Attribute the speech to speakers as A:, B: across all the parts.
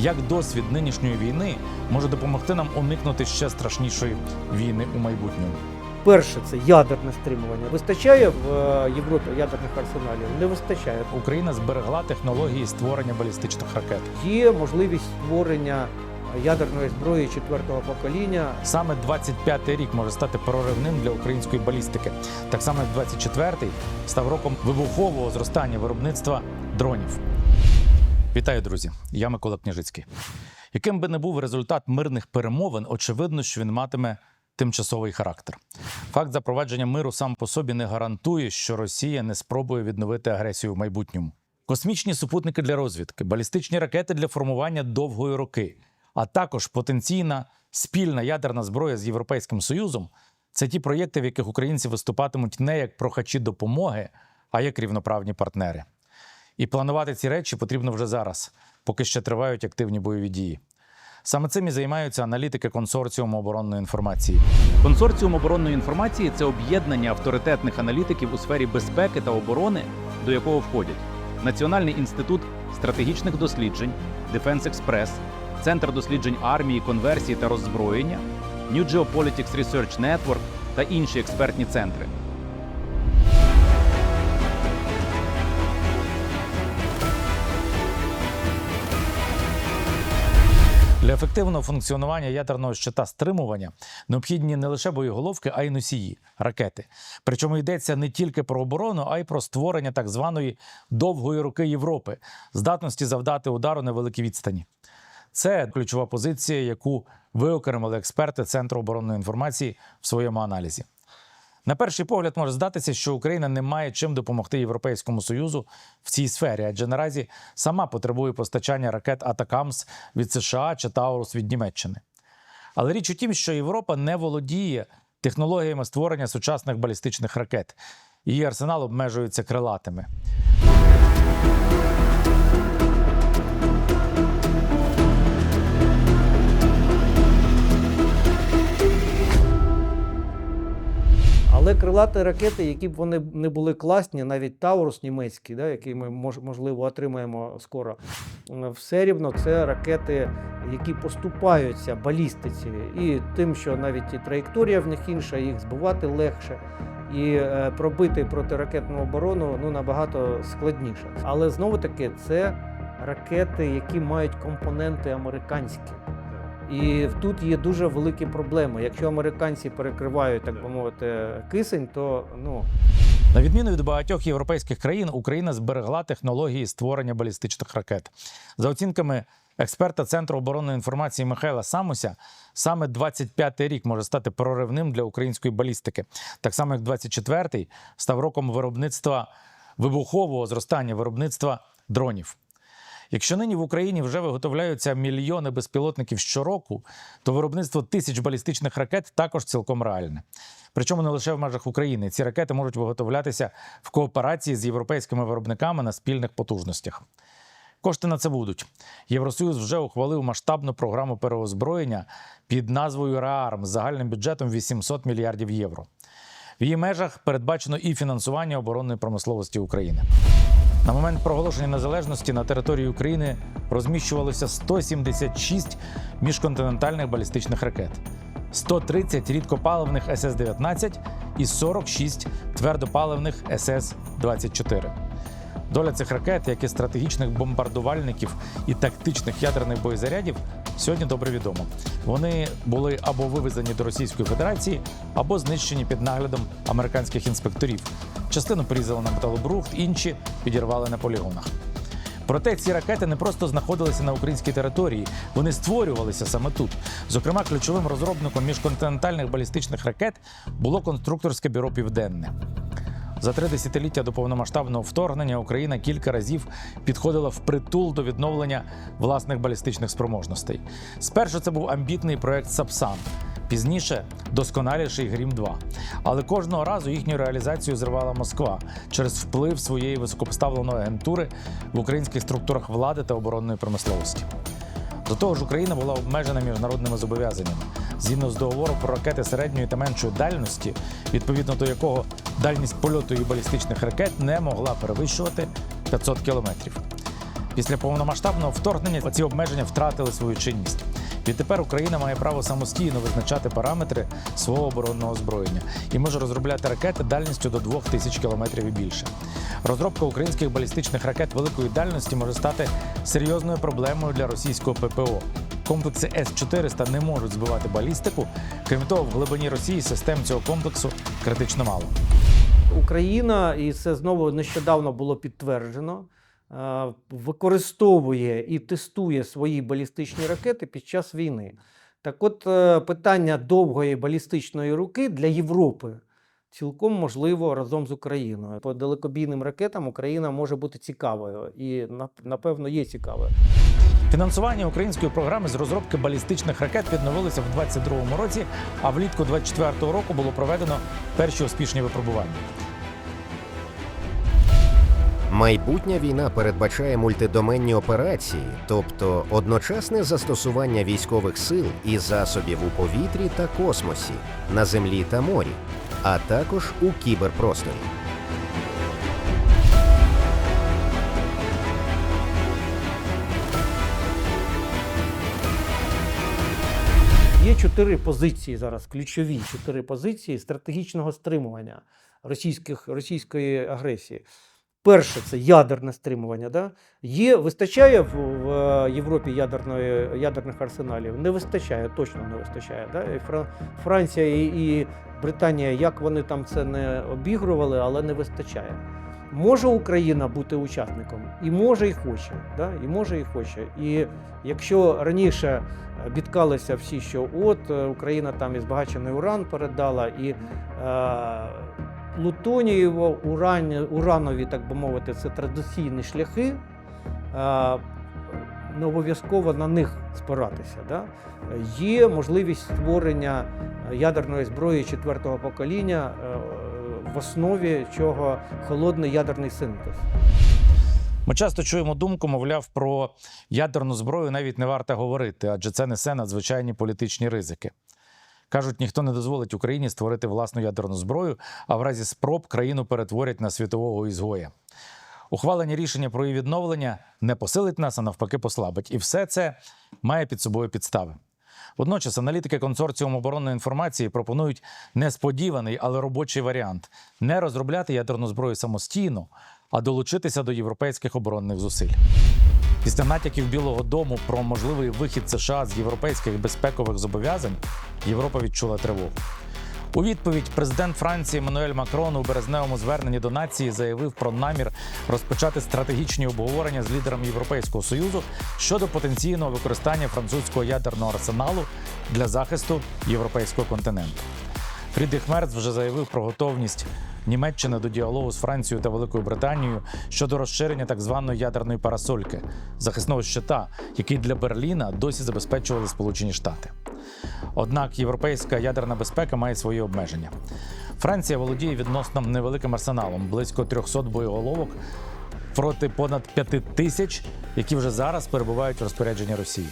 A: як досвід нинішньої війни може допомогти нам уникнути ще страшнішої війни у майбутньому.
B: Перше це ядерне стримування. Вистачає в е, Європі ядерних арсеналів? Не вистачає.
A: Україна зберегла технології створення балістичних ракет.
B: Є можливість створення ядерної зброї четвертого покоління.
A: Саме 25-й рік може стати проривним для української балістики. Так само, як 24-й став роком вибухового зростання виробництва дронів. Вітаю, друзі! Я Микола Княжицький. Яким би не був результат мирних перемовин, очевидно, що він матиме тимчасовий характер. Факт запровадження миру сам по собі не гарантує, що Росія не спробує відновити агресію в майбутньому. Космічні супутники для розвідки, балістичні ракети для формування довгої роки, а також потенційна спільна ядерна зброя з Європейським Союзом це ті проєкти, в яких українці виступатимуть не як прохачі допомоги, а як рівноправні партнери. І планувати ці речі потрібно вже зараз, поки ще тривають активні бойові дії. Саме цим і займаються аналітики консорціуму оборонної інформації.
C: Консорціум оборонної інформації це об'єднання авторитетних аналітиків у сфері безпеки та оборони, до якого входять Національний інститут стратегічних досліджень, Defense Express, Центр досліджень армії, конверсії та роззброєння, New Geopolitics Research Network та інші експертні центри.
A: Для ефективного функціонування ядерного щита стримування необхідні не лише боєголовки, а й носії ракети. Причому йдеться не тільки про оборону, а й про створення так званої довгої руки Європи, здатності завдати удару на великій відстані. Це ключова позиція, яку виокремили експерти Центру оборонної інформації в своєму аналізі. На перший погляд може здатися, що Україна не має чим допомогти Європейському Союзу в цій сфері, адже наразі сама потребує постачання ракет Атакамс від США чи Таурус від Німеччини. Але річ у тім, що Європа не володіє технологіями створення сучасних балістичних ракет. Її арсенал обмежується крилатими.
B: Але крилаті ракети, які б вони не були класні, навіть Таурус німецький, да, який ми можливо отримаємо скоро, все рівно це ракети, які поступаються балістиці, і тим, що навіть і траєкторія в них інша, їх збивати легше. І е, пробити протиракетну оборону ну набагато складніше. Але знову таки це ракети, які мають компоненти американські. І тут є дуже великі проблеми. Якщо американці перекривають, так би мовити, кисень, то ну
A: На відміну від багатьох європейських країн, Україна зберегла технології створення балістичних ракет. За оцінками експерта Центру оборонної інформації Михайла Самуся, саме 25-й рік може стати проривним для української балістики, так само як 24-й став роком виробництва вибухового зростання виробництва дронів. Якщо нині в Україні вже виготовляються мільйони безпілотників щороку, то виробництво тисяч балістичних ракет також цілком реальне. Причому не лише в межах України. Ці ракети можуть виготовлятися в кооперації з європейськими виробниками на спільних потужностях. Кошти на це будуть. Євросоюз вже ухвалив масштабну програму переозброєння під назвою РААРМ з загальним бюджетом 800 мільярдів євро. В її межах передбачено і фінансування оборонної промисловості України. На момент проголошення незалежності на території України розміщувалося 176 міжконтинентальних балістичних ракет, 130 рідкопаливних СС-19 і 46 твердопаливних СС-24. Доля цих ракет, як і стратегічних бомбардувальників і тактичних ядерних боєзарядів, сьогодні добре відомо. Вони були або вивезені до Російської Федерації, або знищені під наглядом американських інспекторів. Частину порізали на металобрухт, інші підірвали на полігонах. Проте ці ракети не просто знаходилися на українській території, вони створювалися саме тут. Зокрема, ключовим розробником міжконтинентальних балістичних ракет було конструкторське бюро Південне. За три десятиліття до повномасштабного вторгнення Україна кілька разів підходила впритул до відновлення власних балістичних спроможностей. Спершу це був амбітний проект Сапсан. Пізніше досконаліший Грім 2 Але кожного разу їхню реалізацію зривала Москва через вплив своєї високопоставленої агентури в українських структурах влади та оборонної промисловості. До того ж, Україна була обмежена міжнародними зобов'язаннями згідно з договором про ракети середньої та меншої дальності, відповідно до якого дальність польоту її балістичних ракет не могла перевищувати 500 кілометрів. Після повномасштабного вторгнення ці обмеження втратили свою чинність. Відтепер Україна має право самостійно визначати параметри свого оборонного озброєння і може розробляти ракети дальністю до 2000 кілометрів і більше. Розробка українських балістичних ракет великої дальності може стати серйозною проблемою для російського ППО. Комплекси С-400 не можуть збивати балістику. Крім того, в глибині Росії систем цього комплексу критично мало.
B: Україна, і це знову нещодавно було підтверджено, використовує і тестує свої балістичні ракети під час війни. Так от е, питання довгої балістичної руки для Європи цілком можливо разом з Україною. По далекобійним ракетам Україна може бути цікавою і нап- напевно є цікавою.
A: Фінансування української програми з розробки балістичних ракет відновилося в 2022 році, а влітку 2024 року було проведено перші успішні випробування.
D: Майбутня війна передбачає мультидоменні операції, тобто одночасне застосування військових сил і засобів у повітрі та космосі, на землі та морі, а також у кіберпросторі.
B: Є чотири позиції зараз, ключові чотири позиції стратегічного стримування російських, російської агресії. Перше це ядерне стримування. Да? Є, вистачає в, в е, Європі ядерної, ядерних арсеналів? Не вистачає, точно не вистачає. Да? І Фра- Франція і, і Британія, як вони там це не обігрували, але не вистачає. Може Україна бути учасником, і може, і хоче. Да? І може, і хоче. І якщо раніше бідкалися всі, що от е, Україна там і збагачений уран передала, і е, плутонієво, уранові, так би мовити, це традиційні шляхи. Е, не обов'язково на них спиратися. Да? Є можливість створення ядерної зброї четвертого покоління, е, в основі чого холодний ядерний синтез.
A: Ми часто чуємо думку, мовляв, про ядерну зброю навіть не варто говорити, адже це несе надзвичайні політичні ризики. Кажуть, ніхто не дозволить Україні створити власну ядерну зброю, а в разі спроб країну перетворять на світового ізгоя. Ухвалення рішення про її відновлення не посилить нас, а навпаки, послабить. І все це має під собою підстави. Водночас аналітики консорціуму оборонної інформації пропонують несподіваний, але робочий варіант не розробляти ядерну зброю самостійно, а долучитися до європейських оборонних зусиль. Після натяків Білого Дому про можливий вихід США з європейських безпекових зобов'язань Європа відчула тривогу. У відповідь президент Франції Еммануель Макрон у березневому зверненні до нації заявив про намір розпочати стратегічні обговорення з лідерами Європейського союзу щодо потенційного використання французького ядерного арсеналу для захисту європейського континенту. Фрідріх Мерц вже заявив про готовність Німеччини до діалогу з Францією та Великою Британією щодо розширення так званої ядерної парасольки захисного щита, який для Берліна досі забезпечували Сполучені Штати. Однак європейська ядерна безпека має свої обмеження. Франція володіє відносно невеликим арсеналом близько 300 боєголовок проти понад 5 тисяч, які вже зараз перебувають в розпорядженні Росії.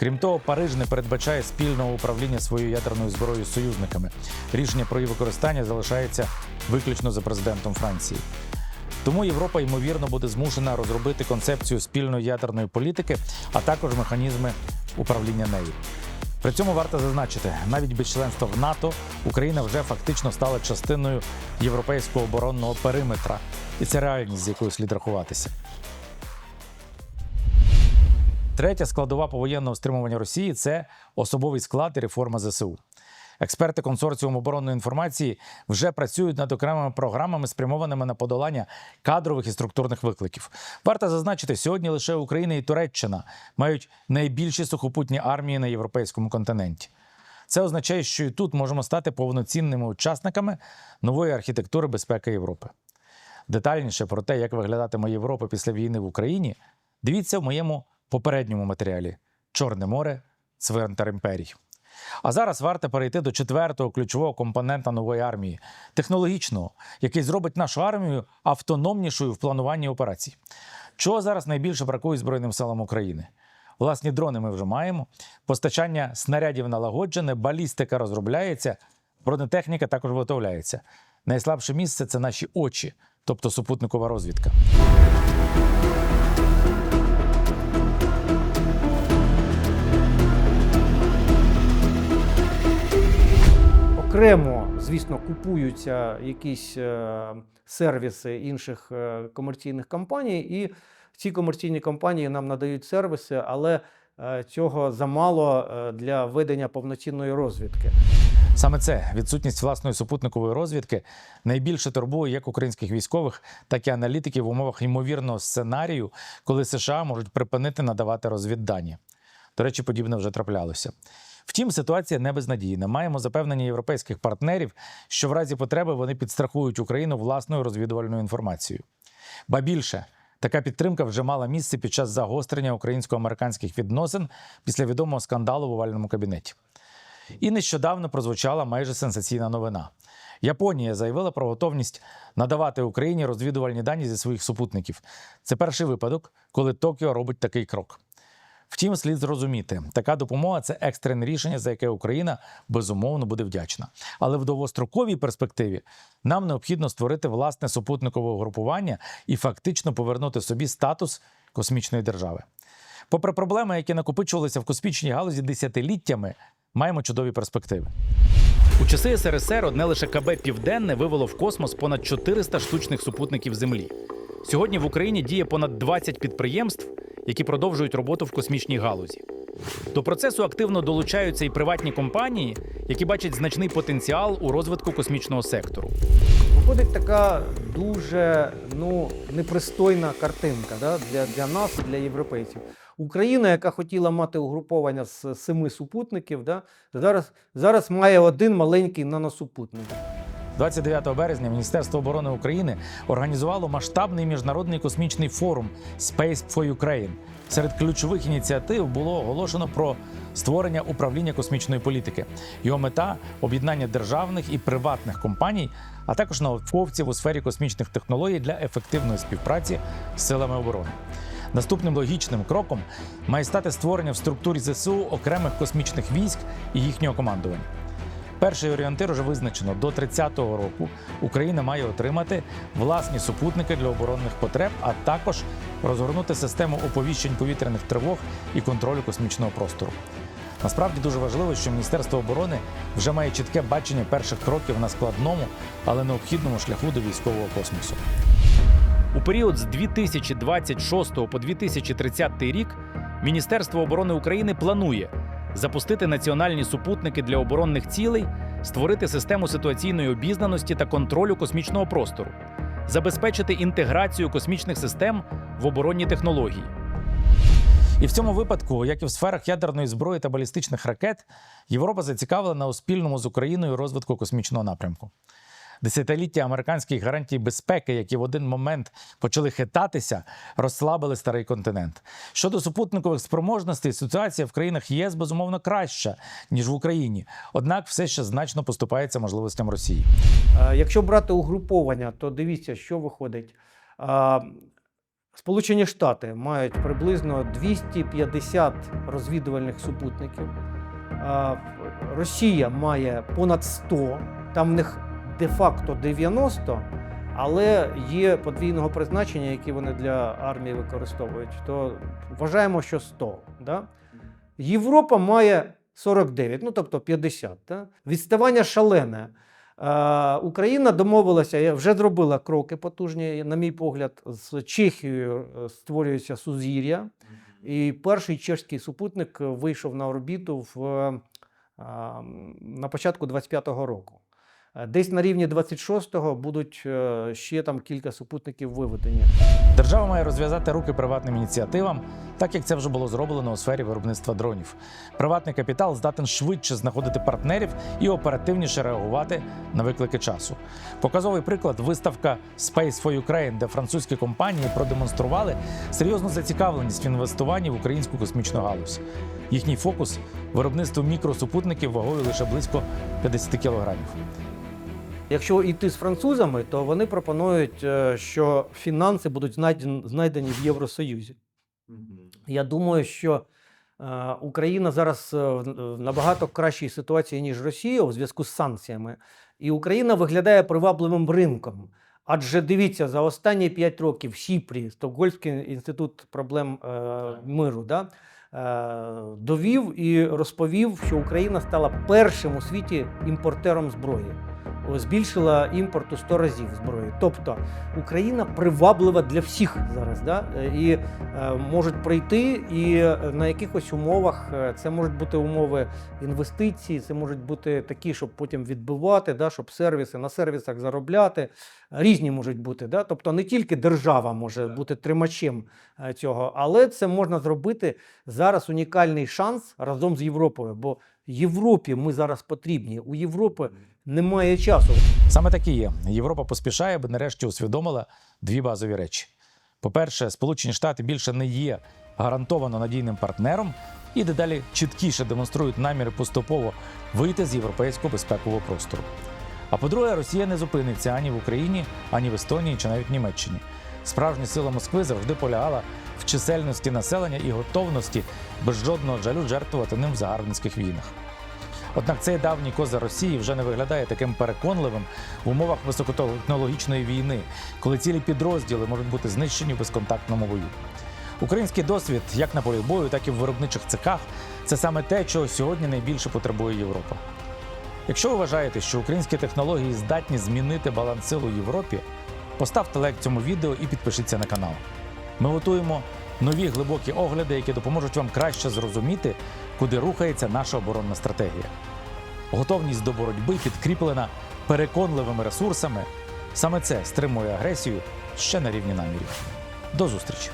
A: Крім того, Париж не передбачає спільного управління своєю ядерною зброєю з союзниками. Рішення про її використання залишається виключно за президентом Франції. Тому Європа ймовірно буде змушена розробити концепцію спільної ядерної політики, а також механізми управління нею. При цьому варто зазначити, навіть без членства в НАТО Україна вже фактично стала частиною європейського оборонного периметра, і це реальність, з якою слід рахуватися. Третя складова повоєнного стримування Росії це особовий склад і реформа ЗСУ. Експерти консорціуму оборонної інформації вже працюють над окремими програмами, спрямованими на подолання кадрових і структурних викликів. Варто зазначити, сьогодні лише Україна і Туреччина мають найбільші сухопутні армії на європейському континенті. Це означає, що і тут можемо стати повноцінними учасниками нової архітектури безпеки Європи. Детальніше про те, як виглядатиме Європа після війни в Україні, дивіться в моєму попередньому матеріалі Чорне море, цвинтар імперій. А зараз варто перейти до четвертого ключового компонента нової армії технологічного, який зробить нашу армію автономнішою в плануванні операцій. Чого зараз найбільше бракує Збройним силам України? Власні дрони ми вже маємо. Постачання снарядів налагоджене, балістика розробляється, бронетехніка також виготовляється. Найслабше місце це наші очі, тобто супутникова розвідка.
B: Окремо, звісно, купуються якісь е, сервіси інших е, комерційних компаній, і ці комерційні компанії нам надають сервіси, але е, цього замало для ведення повноцінної розвідки.
A: Саме це відсутність власної супутникової розвідки найбільше турбує як українських військових, так і аналітиків в умовах ймовірного сценарію, коли США можуть припинити надавати розвіддані. До речі, подібне вже траплялося. Втім, ситуація не безнадійна. Маємо запевнення європейських партнерів, що в разі потреби вони підстрахують Україну власною розвідувальною інформацією. Ба більше, така підтримка вже мала місце під час загострення українсько-американських відносин після відомого скандалу в овальному кабінеті. І нещодавно прозвучала майже сенсаційна новина. Японія заявила про готовність надавати Україні розвідувальні дані зі своїх супутників. Це перший випадок, коли Токіо робить такий крок. Втім, слід зрозуміти, така допомога це екстрене рішення, за яке Україна безумовно буде вдячна. Але в довгостроковій перспективі нам необхідно створити власне супутникове угрупування і фактично повернути собі статус космічної держави. Попри проблеми, які накопичувалися в космічній галузі десятиліттями, маємо чудові перспективи.
C: У часи СРСР одне лише КБ Південне вивело в космос понад 400 штучних супутників Землі. Сьогодні в Україні діє понад 20 підприємств, які продовжують роботу в космічній галузі. До процесу активно долучаються і приватні компанії, які бачать значний потенціал у розвитку космічного сектору.
B: Виходить така дуже ну, непристойна картинка да, для, для нас, для європейців. Україна, яка хотіла мати угруповання з семи супутників, да, зараз, зараз має один маленький наносупутник.
A: 29 березня Міністерство оборони України організувало масштабний міжнародний космічний форум Space for Ukraine. Серед ключових ініціатив було оголошено про створення управління космічної політики. Його мета об'єднання державних і приватних компаній, а також науковців у сфері космічних технологій для ефективної співпраці з силами оборони. Наступним логічним кроком має стати створення в структурі ЗСУ окремих космічних військ і їхнього командування. Перший орієнтир вже визначено до 30-го року Україна має отримати власні супутники для оборонних потреб, а також розгорнути систему оповіщень повітряних тривог і контролю космічного простору. Насправді дуже важливо, що Міністерство оборони вже має чітке бачення перших кроків на складному, але необхідному шляху до військового космосу.
C: У період з 2026 по 2030 рік Міністерство оборони України планує запустити національні супутники для оборонних цілей, створити систему ситуаційної обізнаності та контролю космічного простору, забезпечити інтеграцію космічних систем в оборонні технології.
A: І в цьому випадку, як і в сферах ядерної зброї та балістичних ракет, Європа зацікавлена у спільному з Україною розвитку космічного напрямку. Десятиліття американських гарантій безпеки, які в один момент почали хитатися, розслабили старий континент. Щодо супутникових спроможностей, ситуація в країнах ЄС безумовно краща ніж в Україні, однак все ще значно поступається можливостям Росії.
B: Е, Якщо брати угруповання, то дивіться, що виходить. Сполучені Штати мають приблизно 250 розвідувальних супутників. Росія має понад 100, там в них де-факто 90, але є подвійного призначення, які вони для армії використовують. То вважаємо, що 100. Да? Європа має 49, ну тобто 50. Да? Відставання шалене. Е, Україна домовилася, я вже зробила кроки потужні, на мій погляд, з Чехією е, створюється сузір'я. І перший чешський супутник вийшов на орбіту в, на початку 25-го року. Е, Десь на рівні 26-го будуть е, ще там кілька супутників виведені.
A: Держава має розв'язати руки приватним ініціативам, так як це вже було зроблено у сфері виробництва дронів. Приватний капітал здатен швидше знаходити партнерів і оперативніше реагувати на виклики часу. Показовий приклад виставка Space for Ukraine, де французькі компанії продемонстрували серйозну зацікавленість в інвестуванні в українську космічну галузь. Їхній фокус виробництво мікросупутників вагою лише близько 50 кілограмів.
B: Якщо йти з французами, то вони пропонують, е, що фінанси будуть знайдені, в Євросоюзі. Я думаю, що е, Україна зараз е, в набагато кращій ситуації, ніж Росія у зв'язку з санкціями. І Україна виглядає привабливим ринком. Адже дивіться, за останні 5 років в Сіпрі, Стокгольмський інститут проблем е, миру, да, довів і розповів, що Україна стала першим у світі імпортером зброї. Збільшила імпорт у 100 разів зброї. Тобто Україна приваблива для всіх зараз. Да? Е, І е, можуть прийти, і е, на якихось умовах е, це можуть бути умови інвестицій, це можуть бути такі, щоб потім відбивати, да? щоб сервіси на сервісах заробляти. Різні можуть бути. Да? Тобто не тільки держава може бути тримачем е, цього, але це можна зробити зараз унікальний шанс разом з Європою. Бо Європі ми зараз потрібні. У Європи немає часу.
A: Саме так і є. Європа поспішає, аби нарешті усвідомила дві базові речі: по-перше, Сполучені Штати більше не є гарантовано надійним партнером і дедалі чіткіше демонструють наміри поступово вийти з європейського безпекового простору. А по-друге, Росія не зупиниться ані в Україні, ані в Естонії чи навіть Німеччині. Справжня сила Москви завжди полягала в чисельності населення і готовності без жодного жалю жертвувати ним в загарбницьких війнах. Однак цей давній козир Росії вже не виглядає таким переконливим в умовах високотехнологічної війни, коли цілі підрозділи можуть бути знищені в безконтактному бою. Український досвід, як на полі бою, так і в виробничих цехах, це саме те, чого сьогодні найбільше потребує Європа. Якщо ви вважаєте, що українські технології здатні змінити баланс сил у Європі, поставте лайк цьому відео і підпишіться на канал. Ми готуємо нові глибокі огляди, які допоможуть вам краще зрозуміти, куди рухається наша оборонна стратегія. Готовність до боротьби підкріплена переконливими ресурсами. Саме це стримує агресію ще на рівні намірів. До зустрічі!